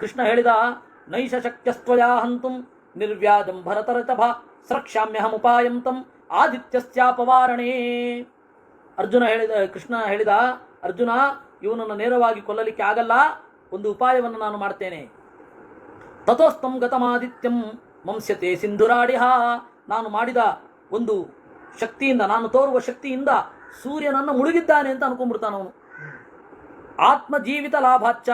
ಕೃಷ್ಣ ಹೇಳಿದ, ನೈಷ ಶಕ್ಯಸ್ತ್ವಯಾ ಹಂತುಂ, ನಿರ್ವ್ಯಾಜಂ ಭರತರತಭ ಸ್ರಕ್ಷ್ಯಾಮ್ಯಹಮುಪಾಯಂ ತಂ ಆದಿತ್ಯಸ್ಯಾಪವಾರಣೇ ಅರ್ಜುನ ಹೇಳಿದ, ಕೃಷ್ಣ ಹೇಳಿದ, ಅರ್ಜುನ, ಇವನನ್ನು ನೇರವಾಗಿ ಕೊಲ್ಲಲಿಕ್ಕೆ ಆಗಲ್ಲ, ಒಂದು ಉಪಾಯವನ್ನು ನಾನು ಮಾಡ್ತೇನೆ. ತಥೋಸ್ತಂ ಗತಮಾದಿತ್ಯಂ, ಮಂಸ್ಯತೆ ಸಿಂಧುರಾಡಿಹ. ನಾನು ಮಾಡಿದ ಒಂದು ಶಕ್ತಿಯಿಂದ, ನಾನು ತೋರುವ ಶಕ್ತಿಯಿಂದ ಸೂರ್ಯನನ್ನು ಮುಳುಗಿದ್ದಾನೆ ಅಂತ ಅನ್ಕೊಂಡ್ಬಿಡ್ತಾನವನು. ಆತ್ಮಜೀವಿತ ಲಾಭಾಚ್ಚ.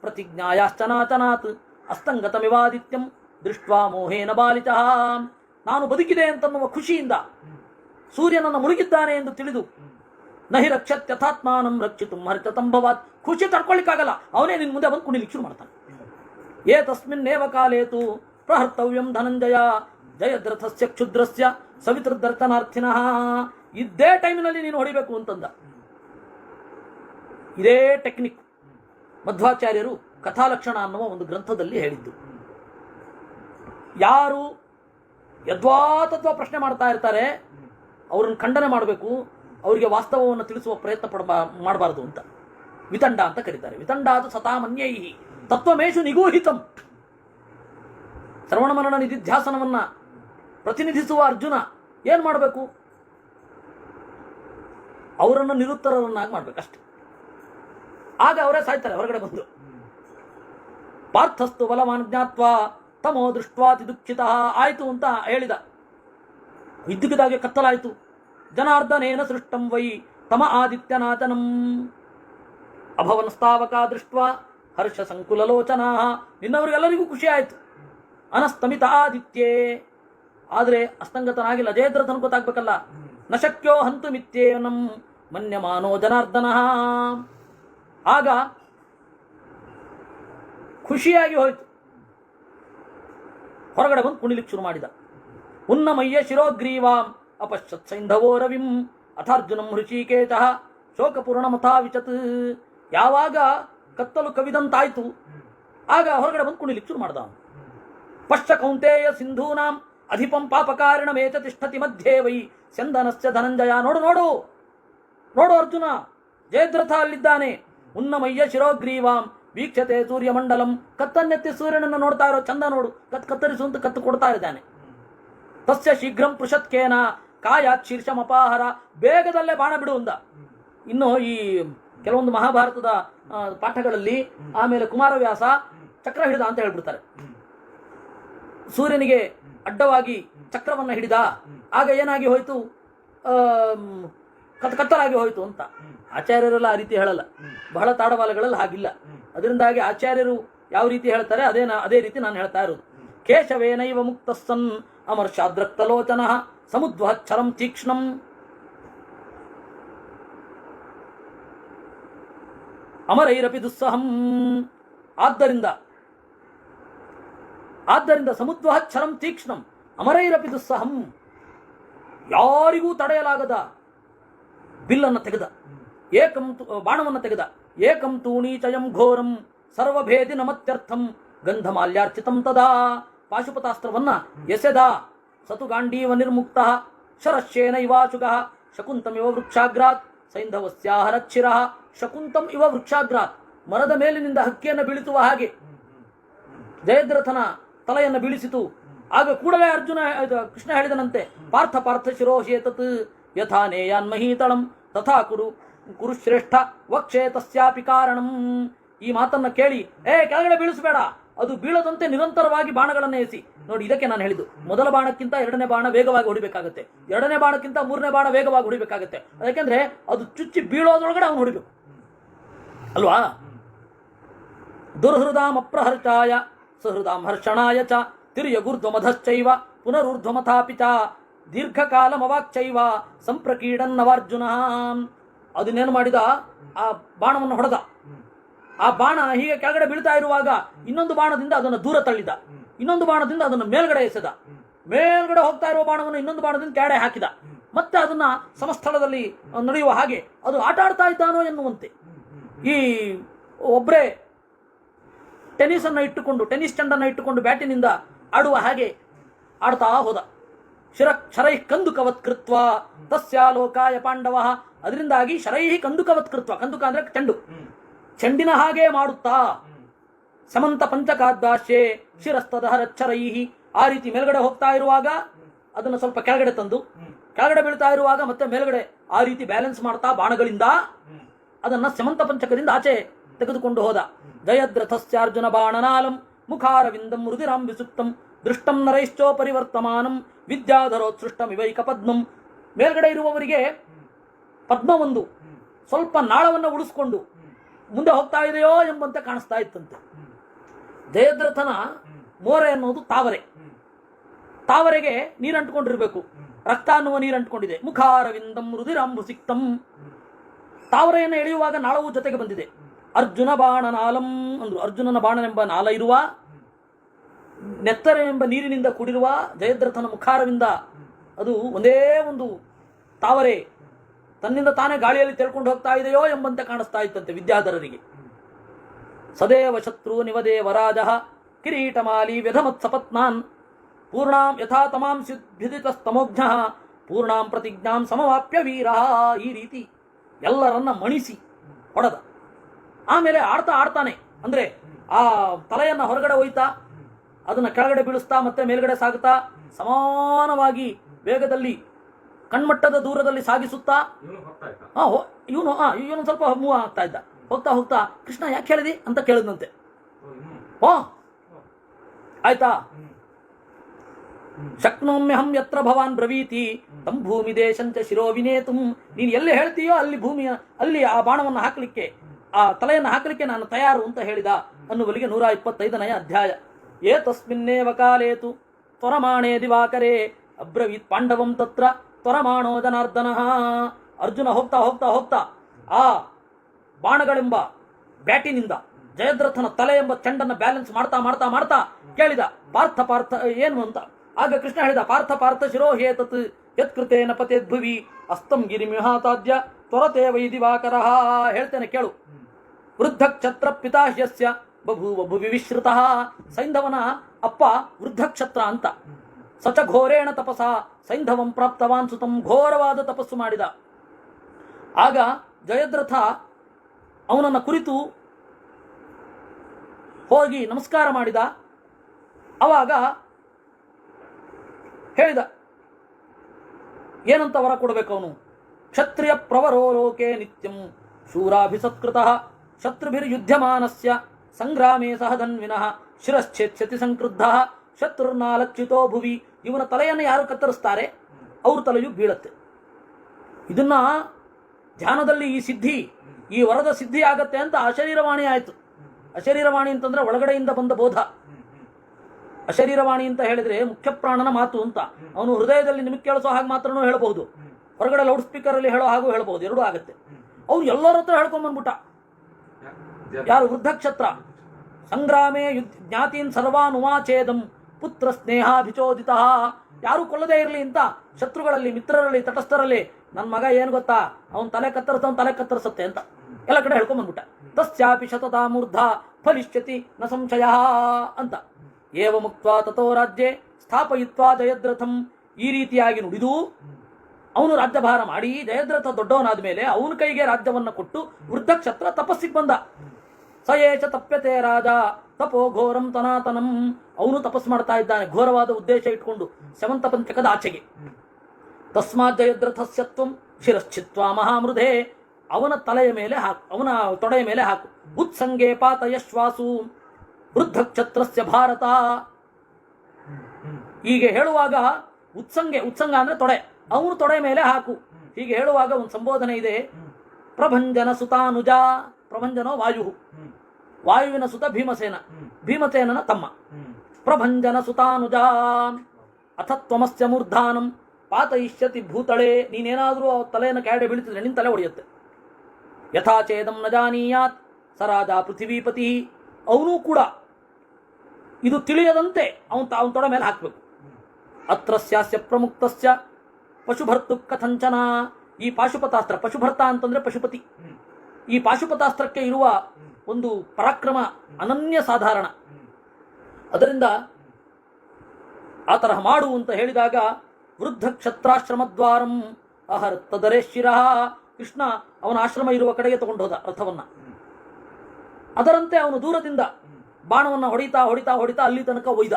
ಪ್ರತಿಜ್ಞಾಯಾಶ್ಚನಾಚನಾತ್ ಅಸ್ತಂಗತಮಿವಾದಿತ್ಯಂ ದೃಷ್ಟ್ವಾ ಮೋಹೇನ ಬಾಲಿತಃ. ನಾನು ಬದುಕಿದೆ ಅಂತನ್ನುವ ಖುಷಿಯಿಂದ ಸೂರ್ಯನನ್ನು ಮುಳುಗಿದ್ದಾನೆ ಎಂದು ತಿಳಿದು ನಹಿ ರಕ್ಷತ್ಯಥಾತ್ಮಾನಂ ರಕ್ಷಿತು ಹರಿತಂಭವಾತ್ ಖುಷಿ ತಡ್ಕೊಳ್ಳಿಕ್ಕಾಗಲ್ಲ ಅವನೇ ನಿನ್ನ ಮುಂದೆ ಬಂದು ಕುಣಿಲಿಕ್ಕೆ ಶುರು ಮಾಡ್ತಾನೆ. ಏ ತಸ್ಮಿನ್ನೇವ ಕಾಲೇತು? ಪ್ರಹರ್ತವ್ಯಂ ಧನಂಜಯ. ಜಯದ್ರಥಸ್ಯ ಕ್ಷುದ್ರಸ್ಯ ಸವಿತೃದರ್ತನಾರ್ಥಿನಃ ಇದ್ದೇ ಟೈಮಿನಲ್ಲಿ ನೀನು ಹೊಡಿಬೇಕು ಅಂತಂದ. ಇದೇ ಟೆಕ್ನಿಕ್. ಮಧ್ವಾಚಾರ್ಯರು ಕಥಾಲಕ್ಷಣ ಅನ್ನುವ ಒಂದು ಗ್ರಂಥದಲ್ಲಿ ಹೇಳಿದ್ದು. ಯಾರು ಯದ್ವಾತತ್ವ ಪ್ರಶ್ನೆ ಮಾಡ್ತಾ ಇರ್ತಾರೆ, ಅವರನ್ನು ಖಂಡನೆ ಮಾಡಬೇಕು, ಅವರಿಗೆ ವಾಸ್ತವವನ್ನು ತಿಳಿಸುವ ಪ್ರಯತ್ನ ಮಾಡಬಾರದು ಅಂತ. ವಿತಂಡ ಅಂತ ಕರೀತಾರೆ. ವಿತಂಡಾದ ಸತಾಮನ್ಯೈ ತತ್ವಮೇಶು ನಿಗೂಹಿತಂ. ಶ್ರವಣ ಮರಣ ನಿಧಿಧ್ಯಾಸನವನ್ನು ಪ್ರತಿನಿಧಿಸುವ ಅರ್ಜುನ ಏನ್ ಮಾಡಬೇಕು? ಅವರನ್ನು ನಿರುತ್ತರರನ್ನಾಗಿ ಮಾಡ್ಬೇಕಷ್ಟೆ. ಆಗ ಅವರೇ ಸಾಯ್ತಾರೆ, ಹೊರಗಡೆ ಬಂದು. ಪಾರ್ಥಸ್ತು ಬಲವಾನ್ ಜ್ಞಾತ್ವ, ತಮೋ ದೃಷ್ಟ್ವಾತಿ ದುಃಖಿತ ಆಯಿತು ಅಂತ ಹೇಳಿದ. ಇದ್ದಕ್ಕಿದಾಗೆ ಕತ್ತಲಾಯಿತು. ಜನಾರ್ದನೇನ ಸೃಷ್ಟಂ ವೈ ತಮ ಆದಿತ್ಯನಾಥನಂ. ಅಭವನಸ್ತಾವಕ ದೃಷ್ಟ ಹರ್ಷ ಸಂಕುಲಲೋಚನಾ ನಿನ್ನವರಿಗೆಲ್ಲರಿಗೂ ಖುಷಿ ಆಯಿತು. ಅನಸ್ತಮಿತ ಆದಿತ್ಯೇ. ಆದರೆ ಅಸ್ತಂಗತನಾಗಿಲ್ಲ, ಜಯದ್ರಥನ ಗೊತ್ತಾಗ್ಬೇಕಲ್ಲ. ನ ಶಕ್ಯೋ ಹಂತು ಮಿತ್ಯೇನಂ ಮನ್ಯಮಾನೋ ಜನಾರ್ದನ. ಆಗ ಖುಷಿಯಾಗಿ ಹೋಯಿತು. ಹೊರಗಡೆ ಬಂದು ಕುಣಿಲಿಕ್ಕೆ ಶುರು ಮಾಡಿದ. ಉನ್ನಮಯ್ಯ ಶಿರೋಗ್ರೀವಾಂ ಅಪಶ್ಚತ್ ಸೈಂಧವೋ ರವಿಂ ಅಥಾರ್ಜುನಂ ಹೃಷಿಕೇಶ ಶೋಕಪೂರ್ಣ ಮಥಾವಿಚತ್. ಯಾವಾಗ ಕತ್ತಲು ಕವಿದಂತಾಯ್ತು, ಆಗ ಹೊರಗಡೆ ಬಂದು ಕುಣಿಲಿಕ್ಕೆ ಶುರು ಮಾಡ್ದ. ಪಶ್ಚ ಕೌಂತೇಯ ಸಿಂಧೂನಾಂ ಅಧಿಪಂ ಪಾಪಕಾರಣಮೇಚ ತಿಷ್ಠತಿ ಮಧ್ಯೆ ವೈ ಸೆಂದನಸ್ಯ ಧನಂಜಯ. ನೋಡು ನೋಡು ನೋಡು ಅರ್ಜುನ, ಜಯದ್ರಥ ಅಲ್ಲಿದ್ದಾನೆ. ಉನ್ನಮಯ್ಯ ಶಿರೋಗ್ರೀವಾಂ. ವೀಕ್ಷತೆ ಸೂರ್ಯಮಂಡಲಂ. ಕತ್ತನ್ನೆತ್ತಿ ಸೂರ್ಯನನ್ನು ನೋಡ್ತಾ ಇರೋ ಚಂದ ನೋಡು. ಕತ್ ಕತ್ತರಿಸು ಅಂತ ಕತ್ತು ಕೊಡ್ತಾ ಇದ್ದಾನೆ. ತಸ್ಯ ಶೀಘ್ರಂ ಪೃಷತ್ಕೇನ. ಕಾಯಾತ್ ಶೀರ್ಷಮಪಾಹಾರ ಬೇಗದಲ್ಲೇ ಬಾಣ ಬಿಡು ಅಂದ. ಇನ್ನು ಈ ಕೆಲವೊಂದು ಮಹಾಭಾರತದ ಪಾಠಗಳಲ್ಲಿ ಆಮೇಲೆ ಕುಮಾರವ್ಯಾಸ ಚಕ್ರ ಹಿಡಿದ ಅಂತ ಹೇಳ್ಬಿಡ್ತಾರೆ. ಸೂರ್ಯನಿಗೆ ಅಡ್ಡವಾಗಿ ಚಕ್ರವನ್ನ ಹಿಡಿದ. ಆಗ ಏನಾಗಿ ಹೋಯಿತು? ಕತ್ ಕತ್ತಲಾಗಿ ಹೋಯಿತು ಅಂತ. ಆಚಾರ್ಯರೆಲ್ಲ ಆ ರೀತಿ ಹೇಳಲ್ಲ. ಬಹಳ ತಾಡವಾಲಗಳಲ್ಲಿ ಹಾಗಿಲ್ಲ. ಅದರಿಂದಾಗಿ ಆಚಾರ್ಯರು ಯಾವ ರೀತಿ ಹೇಳ್ತಾರೆ ಅದೇ ಅದೇ ರೀತಿ ನಾನು ಹೇಳ್ತಾ ಇರೋದು. ಕೇಶವೇನೈವ ಮುಕ್ತಸ್ಸನ್ ಅಮರ್ಷಾದ್ರಕ್ತಲೋಚನ ಸಮುದ್ವಹಚ್ಚರಂ ತೀಕ್ಷ್ಣಂ. ಅಮರೈರಪಿ ದುಸ್ಸಹಂ. ಆದ್ದರಿಂದ ಆದ್ದರಿಂದ ಸಮುದ್ವಹಚ್ಚರಂ ತೀಕ್ಷ್ಣಂ. ಅಮರೈರಪಿ ದುಸ್ಸಹಂ. ಯಾರಿಗೂ ತಡೆಯಲಾಗದ ಬಿಲ್ಲನ್ನು ತೆಗೆದ. ಏಕಂ ಬಾಣವನ್ನು ತೆಗೆದ. ಏಕಂ ತೂಣೀಚಯಂ ಘೋರಂ ಸರ್ವಭೇದಿ ನಮತ್ಯರ್ಥಂ ಗಂಧಮಾಲ್ಯಾರ್ಚಿತಂ ತದಾ. ಪಾಶುಪತಾಸ್ತ್ರವನ್ನ ಎಸೆದ. ಸತುಗಾಂಡೀವ ನಿರ್ಮುಕ್ತ. ಶರಶ್ಯೇನ ಇವಾಶುಗ ಶಕುಂತಮಿವ ವೃಕ್ಷಾಗ್ರಾತ್. ಸೈಂಧವಸ್ಯಾಹರಕ್ಷಿರ ಶಕುಂತಂ ಇವ ವೃಕ್ಷಾಗ್ರಾತ್. ಮರದ ಮೇಲಿನಿಂದ ಹಕ್ಕಿಯನ್ನು ಬೀಳಿಸುವ ಹಾಗೆ. ಜಯದ್ರಥನ ತಲೆಯನ್ನು ಬೀಳಿಸಿತು. ಆಗ ಕೂಡಲೇ ಅರ್ಜುನ ಕೃಷ್ಣ ಹೇಳಿದನಂತೆ, ಪಾರ್ಥ ಪಾರ್ಥ ಶಿರೋಹಿ ಯಥಾ ನೇಯಾನ್ ಮಹೀತಳಂ ತಥಾ ಕುರು ಗುರುಶ್ರೇಷ್ಠ ವಕ್ಷೇ ತಸ್ಯಾಪಿ ಕಾರಣಂ. ಈ ಮಾತನ್ನ ಕೇಳಿ, ಏ, ಕೆಳಗಡೆ ಬೀಳಿಸಬೇಡ. ಅದು ಬೀಳದಂತೆ ನಿರಂತರವಾಗಿ ಬಾಣಗಳನ್ನು ಎಸಿ. ನೋಡಿ, ಇದಕ್ಕೆ ನಾನು ಹೇಳಿದ್ದು. ಮೊದಲ ಬಾಣಕ್ಕಿಂತ ಎರಡನೇ ಬಾಣ ವೇಗವಾಗಿ ಹೊಡಿಬೇಕಾಗುತ್ತೆ. ಎರಡನೇ ಬಾಣಕ್ಕಿಂತ ಮೂರನೇ ಬಾಣ ವೇಗವಾಗಿ ಹೊಡಿಬೇಕಾಗುತ್ತೆ. ಯಾಕೆಂದ್ರೆ ಅದು ಚುಚ್ಚಿ ಬೀಳೋದ್ರೊಳಗಡೆ ಅವನು ಹೊಡಿಬೇಕು. ಅಲ್ವಾ? ದುರ್ಹೃದಾಮಪ್ರಹರ್ಷಾಯ ಸುಹೃದಾಂ ಹರ್ಷಣಾಯ ಚ, ತಿರ್ಯಗುರ್ಧ್ವಮಧಶ್ಚೈವ, ಪುನರುರ್ಧ್ವಮಥಾಪಿ ಚ. ದೀರ್ಘಕಾಲಮವಾಕ್ಚೈವ ಸಂಪ್ರಕೀಡನ್ನವಾರ್ಜುನ. ಅದನ್ನೇನು ಮಾಡಿದ? ಆ ಬಾಣವನ್ನು ಹೊಡೆದ. ಆ ಬಾಣ ಹೀಗೆ ಕೆಳಗಡೆ ಬೀಳ್ತಾ ಇರುವಾಗ ಇನ್ನೊಂದು ಬಾಣದಿಂದ ಅದನ್ನು ದೂರ ತಳ್ಳಿದ. ಇನ್ನೊಂದು ಬಾಣದಿಂದ ಅದನ್ನು ಮೇಲ್ಗಡೆ ಎಸೆದ. ಮೇಲ್ಗಡೆ ಹೋಗ್ತಾ ಇರುವ ಬಾಣವನ್ನು ಇನ್ನೊಂದು ಬಾಣದಿಂದ ಕೆಳಗಡೆ ಹಾಕಿದ. ಮತ್ತೆ ಅದನ್ನ ಸಮಸ್ಥಳದಲ್ಲಿ ನಡೆಯುವ ಹಾಗೆ ಅದು ಆಟ ಆಡ್ತಾ ಇದ್ದಾನೋ ಎನ್ನುವಂತೆ. ಈ ಒಬ್ಬರೇ ಟೆನ್ನಿಸ್ ಅನ್ನು ಇಟ್ಟುಕೊಂಡು ಟೆನ್ನಿಸ್ ಚೆಂಡನ್ನು ಇಟ್ಟುಕೊಂಡು ಬ್ಯಾಟಿನಿಂದ ಆಡುವ ಹಾಗೆ ಆಡ್ತಾ ಹೋದ. ಶಿರ ಶರೈ ಕಂದುಕವತ್ ಕೃತ್ವ ತಸ್ಯಾಲೋಕಾಯ ಪಾಂಡವ. ಅದರಿಂದಾಗಿ ಶರೈಹಿ ಕಂದುಕವತ್ ಕೃತ್ವ. ಕಂದುಕ ಅಂದ್ರೆ ಚೆಂಡು. ಚೆಂಡಿನ ಹಾಗೆ ಮಾಡುತ್ತಾ. ಸಮಂತ ಪಂಚಕಾದ್ದಾಶೆ ಶಿರಸ್ತದ ಹರಚ್ಚರೈ ಆ ರೀತಿ ಮೇಲ್ಗಡೆ ಹೋಗ್ತಾ ಇರುವಾಗ ಅದನ್ನು ಸ್ವಲ್ಪ ಕೆಳಗಡೆ ತಂದು. ಕೆಳಗಡೆ ಬೀಳ್ತಾ ಇರುವಾಗ ಮತ್ತೆ ಮೇಲ್ಗಡೆ ಆ ರೀತಿ ಬ್ಯಾಲೆನ್ಸ್ ಮಾಡ್ತಾ ಬಾಣಗಳಿಂದ ಅದನ್ನ ಸಮಂತ ಪಂಚಕದಿಂದ ಆಚೆ ತೆಗೆದುಕೊಂಡು ಹೋದ. ಜಯದ್ರಥಸ್ಯಾರ್ಜುನ ಬಾಣನಾಲಂ. ಮುಖಾರವಿಂದಂ ಮೃದಿರಾಂ ವಿಸುಪ್ತಂ ದೃಷ್ಟಂ ನರೈಶ್ಚೋ ಪರಿವರ್ತಮಾನಂ ವಿದ್ಯಾಧರೋತ್ಸೃಷ್ಟಮಿವೈಕ ಪದ್ಮಂ ಮೇಲ್ಗಡೆ ಇರುವವರಿಗೆ ಪದ್ಮ ಒಂದು ಸ್ವಲ್ಪ ನಾಳವನ್ನು ಉಳಿಸ್ಕೊಂಡು ಮುಂದೆ ಹೋಗ್ತಾ ಇದೆಯೋ ಎಂಬಂತೆ ಕಾಣಿಸ್ತಾ ಇತ್ತಂತೆ. ಜಯದ್ರಥನ ಮೋರೆ ಅನ್ನೋದು ತಾವರೆ. ತಾವರೆಗೆ ನೀರಂಟ್ಕೊಂಡಿರ್ಬೇಕು. ರಕ್ತ ಅನ್ನುವ ನೀರಂಟ್ಕೊಂಡಿದೆ. ಮುಖಾರವಿಂದಂ ರುದಿರಾಂಬು ಸಿಕ್ತಂ ತಾವರೆಯನ್ನು ಎಳೆಯುವಾಗ ನಾಳವು ಜೊತೆಗೆ ಬಂದಿದೆ. ಅರ್ಜುನ ಬಾಣನಾಲಂ ಅಂದ್ರು. ಅರ್ಜುನನ ಬಾಣನೆಂಬ ನಾಲ ಇರುವ, ನೆತ್ತರೆ ಎಂಬ ನೀರಿನಿಂದ ಕೂಡಿರುವ ಜಯದ್ರಥನ ಮುಖಾರವಿಂದ ಅದು ಒಂದೇ ಒಂದು ತಾವರೆ ತನ್ನಿಂದ ತಾನೇ ಗಾಳಿಯಲ್ಲಿ ತೆಳ್ಕೊಂಡು ಹೋಗ್ತಾ ಇದೆಯೋ ಎಂಬಂತೆ ಕಾಣಿಸ್ತಾ ಇತ್ತಂತೆ ವಿದ್ಯಾಧರರಿಗೆ. ಸದೇವ ಶತ್ರು ನಿವದೇವ ರಾಜ, ಕಿರೀಟಮಾಲಿ ವ್ಯಧಮತ್ಸಪತ್ನಾನ್, ಪೂರ್ಣಾಂ ಯಥಾ ತಮಾಂ ಸಿದ್ಧಿತಸ್ತಮೋಘ್ನ ಪೂರ್ಣಾಂ ಪ್ರತಿಜ್ಞಾಂ ಸಮವಾಪ್ಯ ವೀರ ಈ ರೀತಿ ಎಲ್ಲರನ್ನ ಮಣಿಸಿ, ಹೊಡೆದ. ಆಮೇಲೆ ಆಡ್ತಾ ಆಡ್ತಾನೆ. ಅಂದ್ರೆ ಆ ತಲೆಯನ್ನ ಹೊರಗಡೆ ಒಯ್ತಾ ಅದನ್ನ ಕೆಳಗಡೆ ಬೀಳಿಸ್ತಾ ಮತ್ತೆ ಮೇಲ್ಗಡೆ ಸಾಗುತ್ತಾ ಸಮಾನವಾಗಿ ವೇಗದಲ್ಲಿ ಕಣ್ಮಟ್ಟದ ದೂರದಲ್ಲಿ ಸಾಗಿಸುತ್ತಾ ಇವನು ಹಾ ಇವನು ಸ್ವಲ್ಪ ಮೂವ್ ಆಗ್ತಾ ಇದ್ದ. ಹೋಗ್ತಾ ಹೋಗ್ತಾ ಕೃಷ್ಣ ಯಾಕೆ ಹೇಳಿದಿ ಅಂತ ಕೇಳಿದಂತೆ ಓ, ಆಯ್ತಾ. ಶಕ್ನೋಮ್ಯಹಂ ಯತ್ರ ಭವಾನ್ ಬ್ರವೀತಿ ತಂ ಭೂಮಿ ದೇಶಂಚ ಶಿರೋ ವಿನೇತುಂ. ನೀನು ಎಲ್ಲಿ ಹೇಳ್ತೀಯೋ ಅಲ್ಲಿ ಭೂಮಿಯ ಅಲ್ಲಿ ಆ ಬಾಣವನ್ನು ಹಾಕಲಿಕ್ಕೆ ಆ ತಲೆಯನ್ನು ಹಾಕಲಿಕ್ಕೆ ನಾನು ತಯಾರು ಅಂತ ಹೇಳಿದ ಅನ್ನುವಲಿಗೆ ನೂರ ಇಪ್ಪತ್ತೈದನೆಯ ಅಧ್ಯಾಯ. ಏ ತಸ್ಮಿನ್ನೇವ ಕಾಲೇತು? ತ್ವರಮಾಣೇ ದಿವಾಕರೇ. ಅಬ್ರವೀತ್ ಪಾಂಡವಂ ತತ್ರ ತ್ವರಮಾಣೋ ಜನಾರ್ದನ. ಅರ್ಜುನ ಹೋಗ್ತಾ ಹೋಗ್ತಾ ಹೋಗ್ತಾ ಆ ಬಾಣಗಳೆಂಬ ಬ್ಯಾಟಿನಿಂದ ಜಯದ್ರಥನ ತಲೆ ಎಂಬ ಚೆಂಡನ್ನ ಬ್ಯಾಲೆನ್ಸ್ ಮಾಡ್ತಾ ಮಾಡ್ತಾ ಮಾಡ್ತಾ ಕೇಳಿದ, ಪಾರ್ಥ ಪಾರ್ಥ, ಏನು ಅಂತ? ಆಗ ಕೃಷ್ಣ ಹೇಳಿದ, ಪಾರ್ಥ ಪಾರ್ಥ ಶಿರೋಹೇತತ್ ಯತ್ಕೃತೇನ ಪತೇದ್ಭುವಿ ಅಸ್ತಂ ಗಿರಿಮಿಹಾತಾದ್ಯ ತ್ವರತೆ ವೈದಿವಾಕರ ಹೇಳ್ತೇನೆ ಕೇಳು. ವೃದ್ಧ ಕ್ಷತ್ರ ಪಿತಾಹ್ಯಸ್ಯ ಬಭೂವ ಭುವಿ ಸೈಂಧವನ ಅಪ್ಪ ವೃದ್ಧಕ್ಷತ್ರ ಅಂತ. ಸಚ ಘೋರೇಣ ತಪಸ, ಸೈಂಧವಂ ಪ್ರಾಪ್ತವಾನ್ ಸುತಂ ಘೋರವಾದ ತಪಸ್ಸು ಮಾಡಿದ. ಆಗ ಜಯದ್ರಥ ಅವನನ್ನ ಕುರಿತು ಹೋಗಿ ನಮಸ್ಕಾರ ಮಾಡಿದ. ಅವಾಗ ಹೇಳಿದ, ಏನಂತ ವರ ಕೊಡಬೇಕು ಅವನು? ಕ್ಷತ್ರಿಯ ಪ್ರವರೋ ಲೋಕೆ ನಿತ್ಯಂ, ಶೂರಾಭಿಸತ್ಕೃತ. ಶತ್ರುಭಿರ್ಯುಧ್ಯಮಾನಸ್ಯ ಸಂಗ್ರಾಮೇ ಸಹ ಧನ್ವಿನಃ ಶಿರಶ್ಚೇತ್ಸತಿ ಸಂಕ್ರುದ್ಧ ಶತ್ರುರ್ನಾಲಕ್ಷಿತೋ ಭುವಿ ಇವನ ತಲೆಯನ್ನು ಯಾರು ಕತ್ತರಿಸ್ತಾರೆ? ಅವ್ರ ತಲೆಯು ಬೀಳತ್ತೆ. ಇದನ್ನ ಧ್ಯಾನದಲ್ಲಿ ಈ ಸಿದ್ಧಿ, ಈ ವರದ ಸಿದ್ಧಿ ಆಗತ್ತೆ ಅಂತ ಅಶರೀರವಾಣಿ ಆಯಿತು. ಅಶರೀರವಾಣಿ ಅಂತಂದ್ರೆ ಒಳಗಡೆಯಿಂದ ಬಂದ ಬೋಧ. ಅಶರೀರವಾಣಿ ಅಂತ ಹೇಳಿದ್ರೆ ಮುಖ್ಯ ಪ್ರಾಣನ ಮಾತು ಅಂತ. ಅವನು ಹೃದಯದಲ್ಲಿ ನಿಮಗೆ ಕೇಳಿಸೋ ಹಾಗೆ ಮಾತ್ರನೂ ಹೇಳಬಹುದು. ಹೊರಗಡೆ ಲೌಡ್ ಸ್ಪೀಕರ್ ಅಲ್ಲಿ ಹೇಳೋ ಹಾಗೂ ಹೇಳಬಹುದು, ಎರಡೂ ಆಗುತ್ತೆ. ಅವ್ನು ಎಲ್ಲರ ಹತ್ರ ಹೇಳ್ಕೊಂಡ್ ಬಂದ್ಬಿಟ್ಟ ಯಾ- ಯಾರು ವೃದ್ಧಕ್ಷತ್ರ ಸಂಗ್ರಾಮೇ ಯುದ್ಧ ಜ್ಞಾತೀನ್ ಸರ್ವಾನುವಾಚೇದಂ ಪುತ್ರ ಸ್ನೇಹಾಭಿಚೋದಿತ. ಯಾರು ಕೊಲ್ಲದೇ ಇರಲಿ ಅಂತ ಶತ್ರುಗಳಲ್ಲಿ, ಮಿತ್ರರಲ್ಲಿ, ತಟಸ್ಥರಲ್ಲಿ. ನನ್ನ ಮಗ ಏನು ಗೊತ್ತಾ? ಅವನು ತಲೆ ಕತ್ತರಿಸ ತಲೆ ಕತ್ತರಿಸುತ್ತೆ ಅಂತ. ಎಲ್ಲ ಕಡೆ ಹೇಳ್ಕೊಂಡ್ ಬಂದ್ಬಿಟ್ಟ. ತಸ್ಯಾಪಿ ಶತತಾ ಮೂರ್ಧ ಫಲಿಷ್ಯತಿ ನ ಸಂಶಯ ಅಂತ. ಏವ ಮುಕ್ತ ತಥೋ ರಾಜ್ಯೆ ಸ್ಥಾಪಯಿತ್ವಾ ಜಯದ್ರಥಂ. ಈ ರೀತಿಯಾಗಿ ನುಡಿದು ಅವನು ರಾಜ್ಯಭಾರ ಮಾಡಿ ಜಯದ್ರಥ ದೊಡ್ಡವನಾದ ಮೇಲೆ ಅವನ ಕೈಗೆ ರಾಜ್ಯವನ್ನ ಕೊಟ್ಟು ವೃದ್ಧಕ್ಷತ್ರ ತಪಸ್ಸಿಗೆ ಬಂದ. ಸಯೇಚ ತಪ್ಯತೆ ರಾಜ. ತಪೋ ಘೋರಂ ತನಾತನಂ ಅವನು ತಪಸ್ ಮಾಡ್ತಾ ಇದ್ದಾನೆ. ಘೋರವಾದ ಉದ್ದೇಶ ಇಟ್ಕೊಂಡು ಸೆವಂತ ಪಂಚಕದ ಆಚೆಗೆ. ತಸ್ಮಾತ್ ಜಯದ್ರಥಸ್ಯತ್ವಂ ಶಿರಶ್ಚಿತ್ವ ಮಹಾಮೃಧೆ. ಅವನ ತಲೆಯ ಮೇಲೆ ಹಾಕು, ಅವನ ತೊಡೆಯ ಮೇಲೆ ಹಾಕು. ಉತ್ಸಂಗೆ ಪಾತಯಶ್ವಾಸು ವೃದ್ಧ ಕ್ಷತ್ರಸ್ಯ ಭಾರತ. ಹೀಗೆ ಹೇಳುವಾಗ ಉತ್ಸಂಗೆ, ಉತ್ಸಂಗ ಅಂದ್ರೆ ತೊಡೆ. ಅವನು ತೊಡೆ ಮೇಲೆ ಹಾಕು. ಹೀಗೆ ಹೇಳುವಾಗ ಒಂದು ಸಂಬೋಧನೆ ಇದೆ. ಪ್ರಭಂಜನ ಸುತಾನುಜ. ಪ್ರಭಂಜನೋ ವಾಯು. ವಾಯುವಿನ ಸುತ ಭೀಮಸೇನ. ಭೀಮಸೇನನ ತಮ್ಮ. ಪ್ರಭಂಜನ ಸುತಾನುಜಾ. ಅಥ ತ್ವಮಸ್ಯ ಮೂರ್ಧಾನಂ. ಪಾತಯಿಷ್ಯತಿ ಭೂತಳೆ. ನೀನೇನಾದರೂ ಆ ತಲೆಯನ್ನು ಕ್ಯಾಡೆ ಬೀಳ್ತಿದ್ರೆ ನಿನ್ನ ತಲೆ ಒಡೆಯುತ್ತೆ. ಯಥಾಚೇದಂ ನ ಜಾನೀಯಾತ್. ಸ ರಾಜ ಪೃಥಿವೀಪತಿ. ಅವನೂ ಕೂಡ ಇದು ತಿಳಿಯದಂತೆ ಅವನು ಅವನ ತೊಡ ಮೇಲೆ ಹಾಕಬೇಕು. ಅತ್ರ ಸ್ಯಾಸ್ಯ ಪ್ರಮುಕ್ತಸ್ಯ. ಪಶುಭರ್ತು ಕಥಂಚನ. ಈ ಪಾಶುಪತಾಸ್ತ್ರ ಪಶುಭರ್ತ ಅಂತಂದ್ರೆ ಪಶುಪತಿ. ಈ ಪಾಶುಪತಾಸ್ತ್ರಕ್ಕೆ ಇರುವ ಒಂದು ಪರಾಕ್ರಮ ಅನನ್ಯ ಸಾಧಾರಣ. ಅದರಿಂದ ಆ ತರಹ ಮಾಡು ಅಂತ ಹೇಳಿದಾಗ ವೃದ್ಧ ಕ್ಷತ್ರಾಶ್ರಮದ್ವಾರಂ ಅಹರ್ತದರೆ ಶಿರ. ಕೃಷ್ಣ ಅವನ ಆಶ್ರಮ ಇರುವ ಕಡೆಗೆ ತಗೊಂಡು ಹೋದ ರಥವನ್ನ. ಅದರಂತೆ ಅವನು ದೂರದಿಂದ ಬಾಣವನ್ನ ಹೊಡಿತಾ ಹೊಡಿತಾ ಹೊಡಿತಾ ಅಲ್ಲಿ ತನಕ ಒಯ್ದ.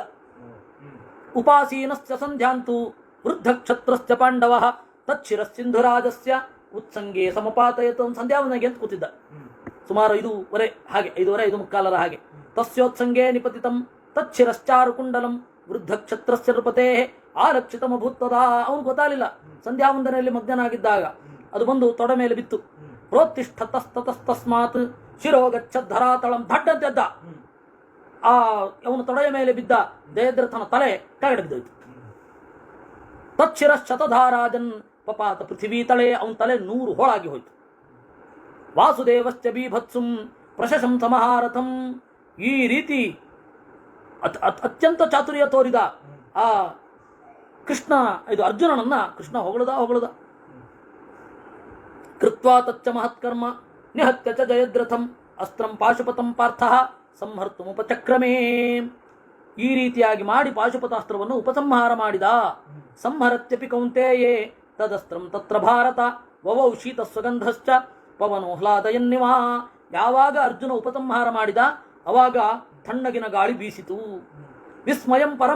ಉಪಾಸೀನಸ್ಯ ಸಂಧ್ಯಾಂತು ವೃದ್ಧ ಕ್ಷತ್ರಸ್ಯ ಪಾಂಡವ ತಚ್ಚಿರ ಸಿಂಧುರಾಜಸ್ಯ ಉತ್ಸಂಗೆ ಸಮಪಾತಯತ ಸಂಧ್ಯಾವನಿಗೆ ಅಂತ ಕೂತಿದ್ದ ಸುಮಾರು ಐದೂವರೆ ಹಾಗೆ, ಐದೂವರೆ, ಐದು ಮುಕ್ಕಾಲರ ಹಾಗೆ. ತಸ್ಯೋತ್ಸಂಗೇ ನಿಪತಿತಂ, ತಚ್ಚಿರಶ್ಚಾರು ಕುಂಡಲಂ ವೃದ್ಧ ಕ್ಷತ್ರಸ್ಯ ನೃಪತೇ ಆರಕ್ಷಿತಮ ಭೂತ್ವದ ಅವನು ಗೊತ್ತಾಗಲಿಲ್ಲ. ಸಂಧ್ಯಾವಂದನೆಯಲ್ಲಿ ಮಗ್ನನಾಗಿದ್ದಾಗ ಅದು ಬಂದು ತೊಡ ಮೇಲೆ ಬಿತ್ತು. ಪ್ರೋತ್ತಿಷ್ಠ ತಸ್ತತಸ್ತಸ್ಮಾತ್ ಶಿರೋ ಗಚ್ಚದ್ಧರಾತಳಂ ದಡ್ಡಂತೆ ಎದ್ದ ಆ, ಅವನು ತೊಡೆಯ ಮೇಲೆ ಬಿದ್ದ ದಯದ್ರಥನ ತಲೆ ಕೆಳಗಡೆ ಬಿದ್ದೋಯ್ತು. ತಚ್ಚಿರ ಶತಧಾರಾಜನ್ ಪಪಾತ ಪೃಥ್ವೀ ತಳೆ, ಅವನ ತಲೆ ನೂರು ಹೋಳಾಗಿ ಹೋಯ್ತು. ವಾಸುದೇವಶ್ಚ ಬೀಭತ್ಸುಂ ಪ್ರಶಸಂ ಸಮಹಾರಥಂ ಈ ರೀತಿ ಅತ್- ಅತ್- ಅತ್ಯಂತ ಚಾತುರ್ಯ ತೋರಿದ ಆ ಕೃಷ್ಣ, ಇದು ಅರ್ಜುನನನ್ನ ಕೃಷ್ಣ ಹೊಗಳದ ಹೊಗಳದ. ಕೃತ್ವಾ ತಚ್ಚ ಮಹತ್ಕರ್ಮ ನಿಹತ್ಯ ಚ ಜಯದ್ರಥಂ ಅಸ್ತ್ರಂ ಪಾಶುಪತಂ ಪಾರ್ಥ ಸಂಹರ್ತುಮುಪಚಕ್ರಮೇ. ಈ ರೀತಿಯಾಗಿ ಮಾಡಿ ಪಾಶುಪತಾಸ್ತ್ರವನ್ನು ಉಪಸಂಹಾರ ಮಾಡಿದ. ಸಂಹರತ್ಯಪಿ ಕೌಂತೆಯೇ ತದಸ್ತ್ರಂ ತತ್ರ ಭಾರತ ವವೌ ಶೀತ ಸ್ವಗಂಧಶ್ಚ ಪವನೋಹ್ಲಾದಯನ್ನಿವ ಯಾವಾಗ ಅರ್ಜುನ ಉಪಸಂಹಾರ ಮಾಡಿದ ಅವಾಗ ತಣ್ಣಗಿನ ಗಾಳಿ ಬೀಸಿತು. ವಿಸ್ಮಯಂ ಪರಂ